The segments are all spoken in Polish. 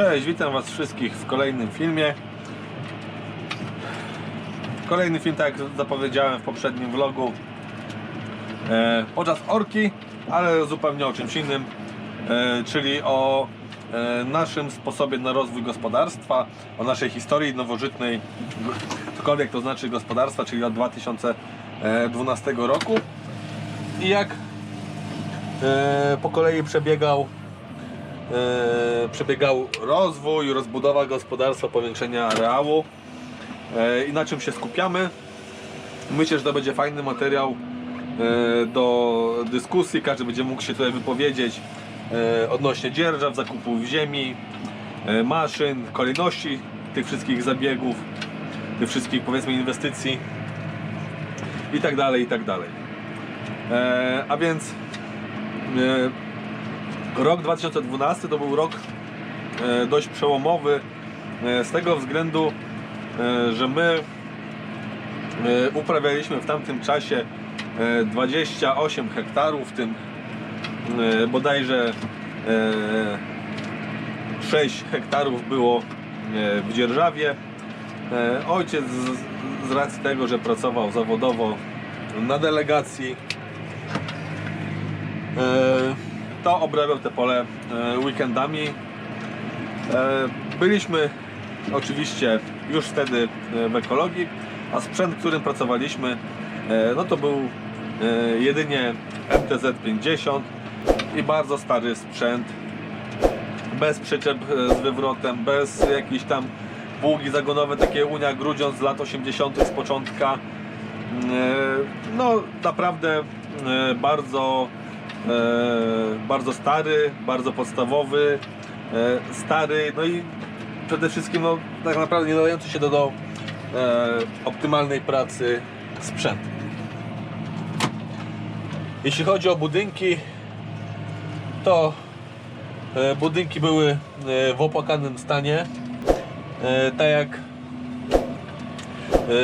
Cześć, witam Was wszystkich w kolejnym filmie. Kolejny film, tak jak zapowiedziałem w poprzednim vlogu, e, podczas orki, ale zupełnie o czymś innym, e, czyli o e, naszym sposobie na rozwój gospodarstwa, o naszej historii nowożytnej, cokolwiek to znaczy gospodarstwa, czyli od 2012 roku i jak e, po kolei przebiegał przebiegał rozwój, rozbudowa gospodarstwa, powiększenia areału e, i na czym się skupiamy. Myślę, że to będzie fajny materiał e, do dyskusji. Każdy będzie mógł się tutaj wypowiedzieć e, odnośnie dzierżaw, zakupów ziemi, e, maszyn, kolejności tych wszystkich zabiegów, tych wszystkich powiedzmy inwestycji i tak dalej, i tak dalej. E, a więc e, rok 2012 to był rok e, dość przełomowy e, z tego względu, e, że my uprawialiśmy w tamtym czasie e, 28 hektarów, w tym bodajże e, 6 hektarów było w dzierżawie. Ojciec z, racji tego, że pracował zawodowo na delegacji, to obrabiał te pole e, weekendami. E, Byliśmy oczywiście już wtedy e, w ekologii, a sprzęt, którym pracowaliśmy, no to był jedynie MTZ-50 i bardzo stary sprzęt, bez przyczep z wywrotem, bez jakichś tam pługi zagonowe, takie Unia Grudziądz z lat 80. z początka. No naprawdę bardzo, bardzo stary, bardzo podstawowy, e, stary, no i przede wszystkim no, tak naprawdę nie nadający się do, do e, optymalnej pracy sprzęt. Jeśli chodzi o budynki, to e, budynki były e, w opłakanym stanie. E, tak jak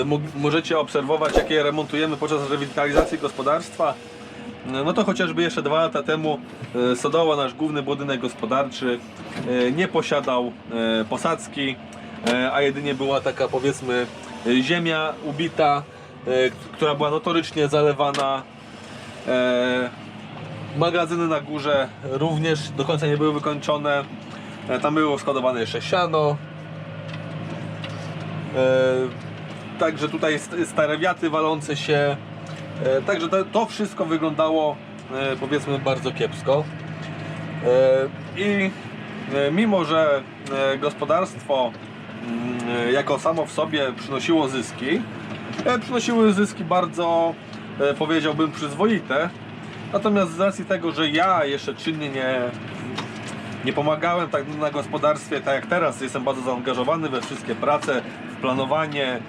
e, mo- możecie obserwować, jakie remontujemy podczas rewitalizacji gospodarstwa. E, No to chociażby jeszcze dwa lata temu e, Sodoła, nasz główny budynek gospodarczy, e, nie posiadał e, posadzki, a jedynie była taka powiedzmy ziemia ubita, która była notorycznie zalewana. Magazyny na górze również do końca nie były wykończone. Tam było składowane jeszcze siano. Także tutaj st- stare wiaty walące się. E, Także to, to wszystko wyglądało e, powiedzmy bardzo kiepsko. E, I mimo, że gospodarstwo mm, jako samo w sobie przynosiło zyski, przynosiły zyski bardzo powiedziałbym przyzwoite. Natomiast z racji tego, że ja jeszcze czynnie nie, nie pomagałem tak na gospodarstwie, tak jak teraz, jestem bardzo zaangażowany we wszystkie prace, w planowanie.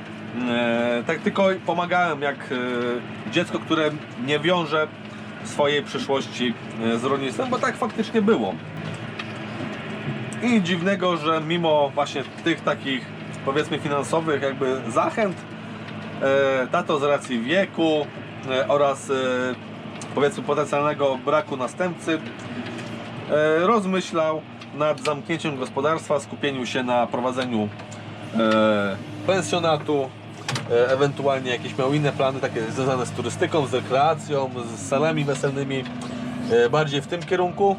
E, tak tylko pomagałem jak e, dziecko, które nie wiąże swojej przyszłości e, z rolnictwem, bo tak faktycznie było. I dziwnego, że mimo właśnie tych takich powiedzmy finansowych jakby zachęt, tato z racji wieku oraz powiedzmy potencjalnego braku następcy rozmyślał nad zamknięciem gospodarstwa, skupieniu się na prowadzeniu pensjonatu, ewentualnie jakieś miał inne plany takie związane z turystyką, z rekreacją, z salami weselnymi, e, bardziej w tym kierunku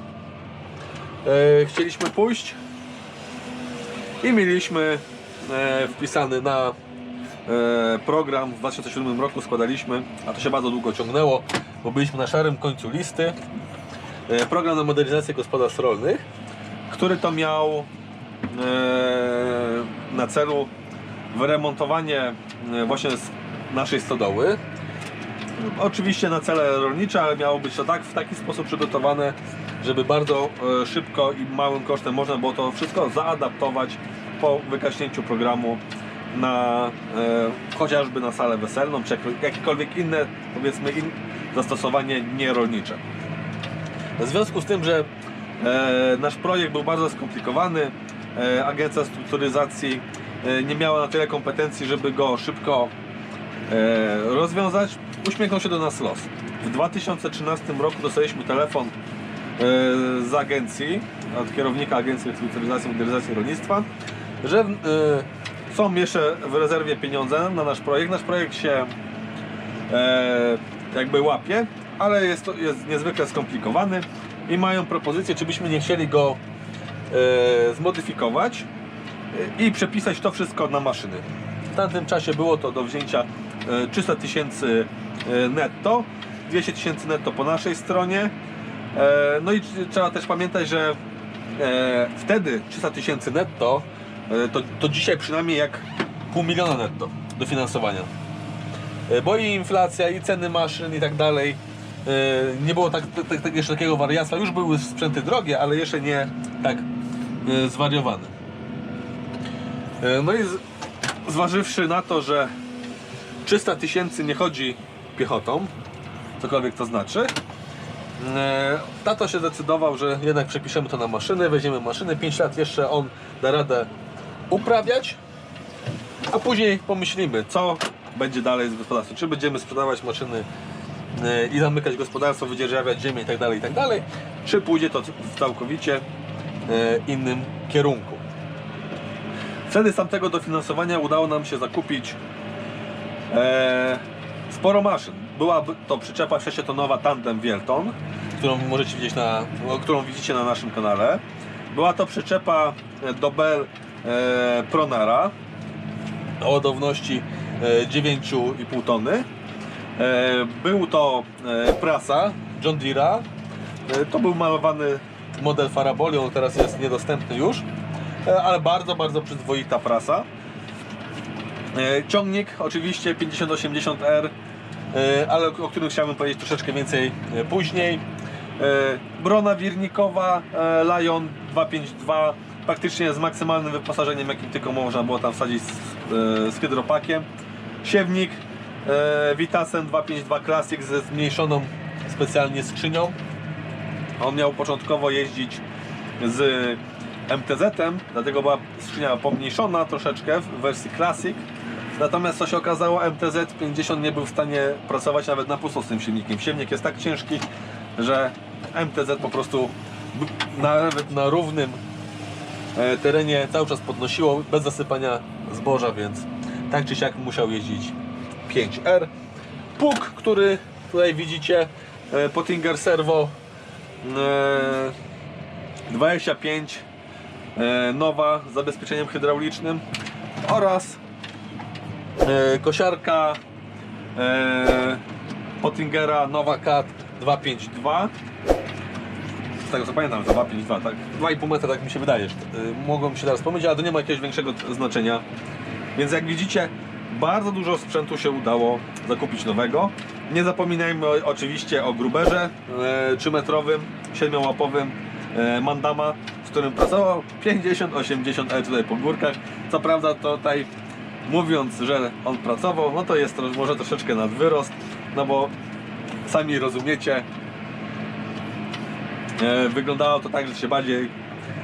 e, chcieliśmy pójść i mieliśmy e, wpisany na e, program w 2007 roku składaliśmy, a to się bardzo długo ciągnęło, bo byliśmy na szarym końcu listy. E, program na modernizację gospodarstw rolnych, który to miał e, na celu wyremontowanie e, właśnie naszej stodoły. Oczywiście na cele rolnicze, ale miało być to tak w taki sposób przygotowane, żeby bardzo e, szybko i małym kosztem można było to wszystko zaadaptować po wykaśnięciu programu na e, chociażby na salę weselną, czy jak- jakiekolwiek inne powiedzmy in, zastosowanie nierolnicze. W związku z tym, że e, nasz projekt był bardzo skomplikowany, e, agencja strukturyzacji nie miała na tyle kompetencji, żeby go szybko e, rozwiązać, uśmiechnął się do nas los. W 2013 roku dostaliśmy telefon z agencji, od kierownika Agencji Restrukturyzacji i Modernizacji Rolnictwa, że e, są jeszcze w rezerwie pieniądze na nasz projekt. Nasz projekt się e, jakby łapie, ale jest, to, jest niezwykle skomplikowany i mają propozycję, czy byśmy nie chcieli go e, zmodyfikować e, i przepisać to wszystko na maszyny. W tamtym czasie było to do wzięcia e, 300 tysięcy e, netto, 200 tysięcy netto po naszej stronie. E, No i tr- trzeba też pamiętać, że e, wtedy 300 tysięcy netto e, to, to dzisiaj przynajmniej jak pół miliona netto dofinansowania. E, Bo i inflacja, i ceny maszyn i tak dalej. e, Nie było tak, tak, tak jeszcze takiego wariactwa. Już były sprzęty drogie, ale jeszcze nie tak e, zwariowane. E, No i zważywszy na to, że 300 tysięcy nie chodzi piechotą, cokolwiek to znaczy, e, tato się zdecydował, że jednak przepiszemy to na maszyny, weźmiemy maszyny, 5 lat jeszcze on da radę uprawiać, a później pomyślimy, co będzie dalej z gospodarstwem. Czy będziemy sprzedawać maszyny e, i zamykać gospodarstwo, wydzierżawiać ziemię i tak dalej, i tak czy pójdzie to w całkowicie innym kierunku. Wtedy z tamtego dofinansowania udało nam się zakupić e, sporo maszyn. Była to przyczepa 6-tonowa Tandem Wielton, którą możecie widzieć na, którą widzicie na naszym kanale. Była to przyczepa e, Dobel e, Pronara o ładowności e, 9,5 tony. E, Był to e, prasa John Deere'a. E, To był malowany model Faraboli, on teraz jest niedostępny już, e, ale bardzo, bardzo przyzwoita prasa. E, Ciągnik oczywiście 5080R, e, ale o którym chciałbym powiedzieć troszeczkę więcej e, później. E, Brona wirnikowa e, Lion 252, praktycznie z maksymalnym wyposażeniem, jakim tylko można było tam wsadzić z, e, z hydropakiem. Siewnik e, Vitasem 252 Classic ze zmniejszoną specjalnie skrzynią. On miał początkowo jeździć z MTZ-em, dlatego była skrzynia pomniejszona troszeczkę w wersji Classic. Natomiast co się okazało, MTZ-50 nie był w stanie pracować nawet na pusto z tym silnikiem. Silnik jest tak ciężki, że MTZ po prostu nawet na równym e, terenie cały czas podnosiło bez zasypania zboża, więc tak czy siak musiał jeździć 5R. Puk, który tutaj widzicie, e, Pottinger Servo e, 25 e, nowa z zabezpieczeniem hydraulicznym oraz e, kosiarka e, Pottingera Nova Cat 252 z tego co pamiętam, to 252, tak? 2,5 metra, tak mi się wydaje. e, Mogą się teraz pomylić, ale to nie ma jakiegoś większego znaczenia. Więc jak widzicie, bardzo dużo sprzętu się udało zakupić nowego. Nie zapominajmy oczywiście o gruberze e, 3-metrowym, 7-łapowym e, Mandama, którym pracował 50-80 L tutaj po górkach. Co prawda tutaj mówiąc, że on pracował, no to jest może troszeczkę nadwyrost, no bo sami rozumiecie, e, wyglądało to tak, że się bardziej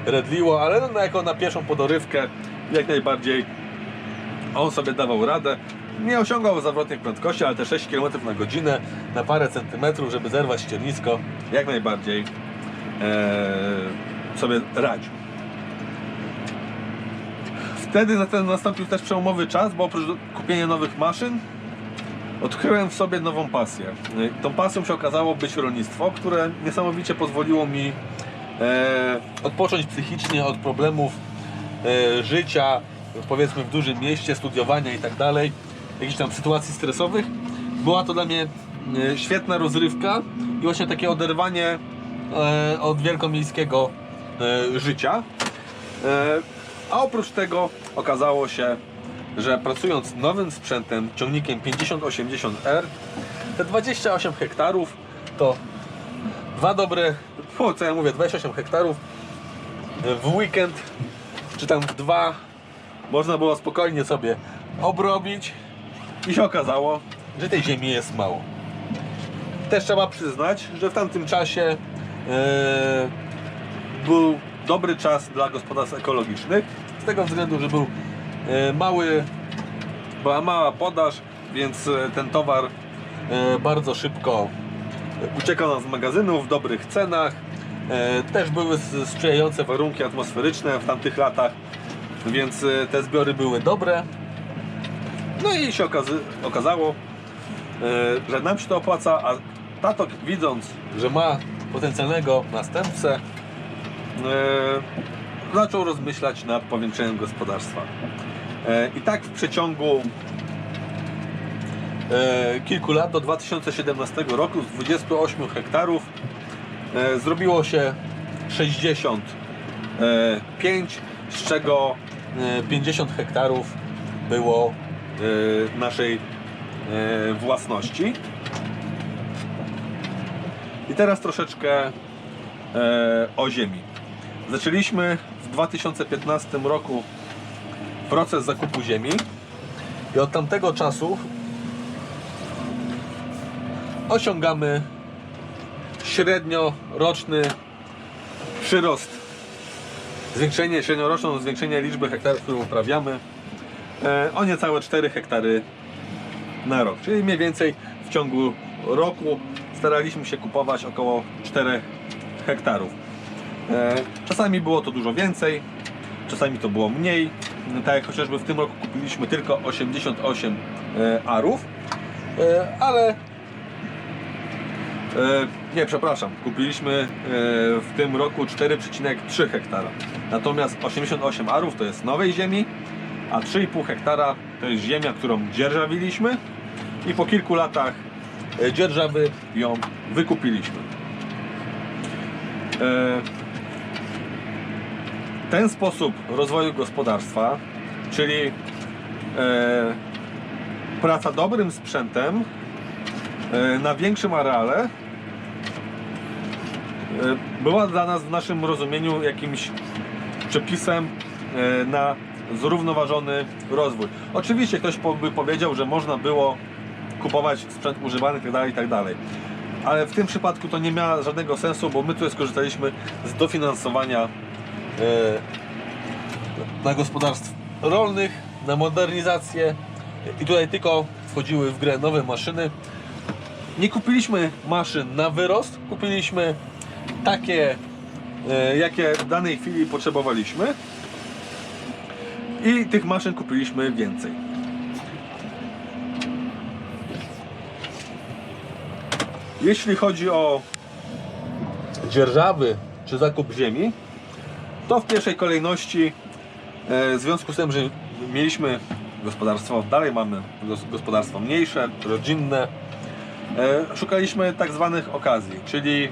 redliło, ale no, jako na pierwszą podorywkę jak najbardziej on sobie dawał radę. Nie osiągał zawrotnych prędkości, ale te 6 km na godzinę na parę centymetrów, żeby zerwać ściernisko, jak najbardziej e, sobie radził. Wtedy na ten nastąpił też przełomowy czas, bo oprócz kupienia nowych maszyn odkryłem w sobie nową pasję. Tą pasją się okazało być rolnictwo, które niesamowicie pozwoliło mi e, odpocząć psychicznie od problemów e, życia, powiedzmy w dużym mieście, studiowania i tak dalej, jakichś tam sytuacji stresowych. Była to dla mnie e, świetna rozrywka i właśnie takie oderwanie e, od wielkomiejskiego życia. E, a oprócz tego okazało się, że pracując nowym sprzętem, ciągnikiem 5080R, te 28 hektarów to dwa dobre, co ja mówię, 28 hektarów w weekend, czy tam w dwa, można było spokojnie sobie obrobić i się okazało, że tej ziemi jest mało. Też trzeba przyznać, że w tamtym czasie e, był dobry czas dla gospodarstw ekologicznych, z tego względu, że był e, mały, była mała podaż, więc e, ten towar e, bardzo szybko uciekał nam z magazynów w dobrych cenach. Też były sprzyjające warunki atmosferyczne w tamtych latach, więc te zbiory były dobre. No i się okazało, że nam się to opłaca, a tato widząc, że ma potencjalnego następcę, zaczął rozmyślać nad powiększeniem gospodarstwa. E, I tak w przeciągu e, kilku lat do 2017 roku z 28 hektarów e, zrobiło się 65, z czego e, 50 hektarów było e, naszej e, własności. I teraz troszeczkę e, o ziemi. Zaczęliśmy w 2015 roku proces zakupu ziemi i od tamtego czasu osiągamy średnio roczny przyrost. Zwiększenie, średnioroczną zwiększenie liczby hektarów, które uprawiamy e, o niecałe 4 hektary na rok. Czyli mniej więcej w ciągu roku staraliśmy się kupować około 4 hektarów. E, Czasami było to dużo więcej, czasami to było mniej. Tak jak chociażby w tym roku kupiliśmy tylko 88 e, arów, E, ale nie, przepraszam, kupiliśmy w tym roku 4,3 hektara. Natomiast 88 arów to jest nowej ziemi, a 3,5 hektara to jest ziemia, którą dzierżawiliśmy i po kilku latach dzierżawy ją wykupiliśmy. Ten sposób rozwoju gospodarstwa, czyli e, praca dobrym sprzętem e, na większym areale, e, była dla nas w naszym rozumieniu jakimś przepisem e, na zrównoważony rozwój. Oczywiście ktoś by powiedział, że można było kupować sprzęt używany itd., itd. Ale w tym przypadku to nie miało żadnego sensu, bo my tu skorzystaliśmy z dofinansowania e, na gospodarstw rolnych, na modernizację i tutaj tylko wchodziły w grę nowe maszyny. Nie kupiliśmy maszyn na wyrost, kupiliśmy takie, e, jakie w danej chwili potrzebowaliśmy i tych maszyn kupiliśmy więcej. Jeśli chodzi o dzierżawy czy zakup ziemi, to w pierwszej kolejności e, w związku z tym, że mieliśmy gospodarstwo, dalej mamy gos- gospodarstwo mniejsze, rodzinne, e, szukaliśmy tak zwanych okazji, czyli e,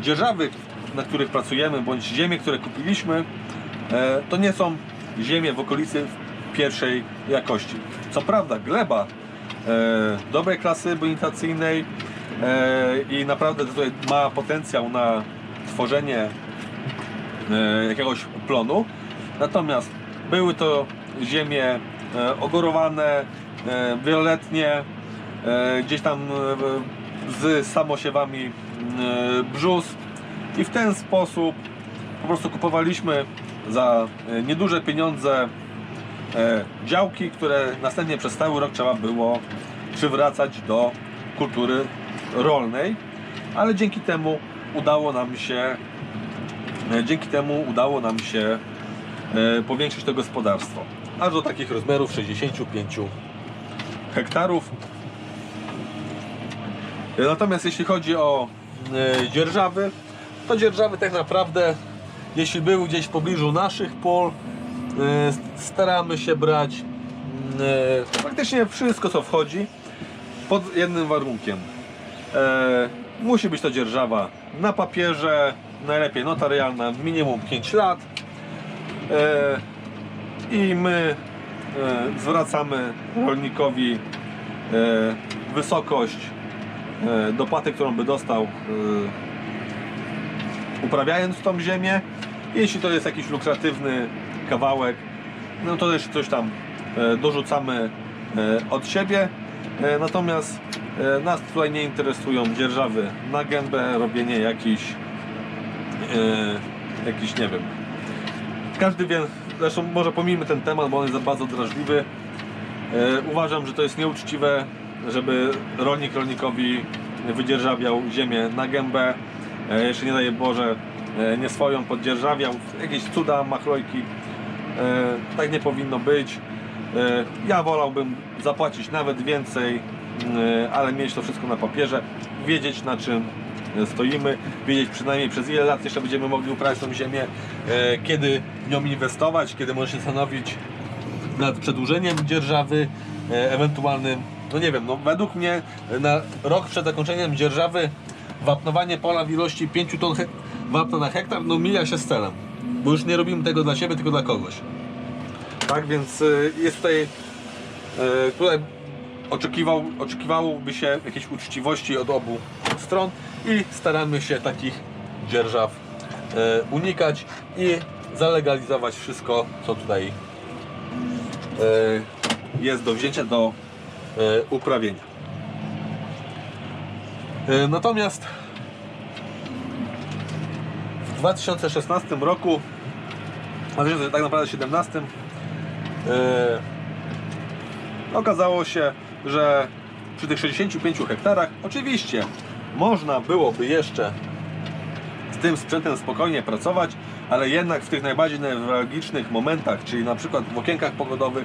dzierżawy, na których pracujemy, bądź ziemie, które kupiliśmy, to nie są ziemie w okolicy pierwszej jakości. Co prawda gleba dobrej klasy bonitacyjnej i naprawdę tutaj ma potencjał na tworzenie jakiegoś plonu. Natomiast były to ziemie e, ogorowane, e, wieloletnie, e, gdzieś tam e, z samosiewami e, brzus i w ten sposób po prostu kupowaliśmy za e, nieduże pieniądze e, działki, które następnie przez cały rok trzeba było przywracać do kultury rolnej, ale dzięki temu udało nam się E, Dzięki temu udało nam się e, powiększyć to gospodarstwo. Aż do takich rozmiarów 65 hektarów. E, Natomiast jeśli chodzi o e, dzierżawy, to dzierżawy tak naprawdę, jeśli były gdzieś w pobliżu naszych pól, e, staramy się brać e, praktycznie wszystko co wchodzi pod jednym warunkiem. E, musi być to dzierżawa na papierze, najlepiej notarialna, minimum 5 lat. E, I my e, zwracamy rolnikowi e, wysokość dopłaty, którą by dostał uprawiając tą ziemię. Jeśli to jest jakiś lukratywny kawałek, no to też coś tam dorzucamy od siebie. Natomiast nas tutaj nie interesują dzierżawy na gębę, robienie jakichś, e, jakiś nie wiem. Każdy wie, zresztą może pomijmy ten temat, bo on jest za bardzo drażliwy. E, Uważam, że to jest nieuczciwe, żeby rolnik rolnikowi wydzierżawiał ziemię na gębę. e, jeszcze nie daje Boże, e, nie swoją poddzierżawiał, jakieś cuda, machlojki. E, Tak nie powinno być. E, Ja wolałbym zapłacić nawet więcej, e, ale mieć to wszystko na papierze, wiedzieć na czym stoimy, wiedzieć przynajmniej przez ile lat jeszcze będziemy mogli uprawiać tą ziemię, e, kiedy w nią inwestować, kiedy może się zastanowić nad przedłużeniem dzierżawy, e, ewentualnym, no nie wiem, no według mnie e, na rok przed zakończeniem dzierżawy wapnowanie pola w ilości 5 ton wapna na hektar, no mija się z celem, bo już nie robimy tego dla siebie, tylko dla kogoś. Tak więc y, jest tutaj, tutaj oczekiwał, oczekiwałoby się jakiejś uczciwości od obu stron i staramy się takich dzierżaw y, unikać i zalegalizować wszystko, co tutaj y, jest do wzięcia, do y, uprawienia. Y, Natomiast w 2016 roku, a tak naprawdę 2017 E, okazało się, że przy tych 65 hektarach oczywiście można byłoby jeszcze z tym sprzętem spokojnie pracować, ale jednak w tych najbardziej newralgicznych momentach, czyli na przykład w okienkach pogodowych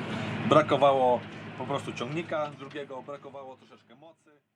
brakowało po prostu ciągnika drugiego, brakowało troszeczkę mocy.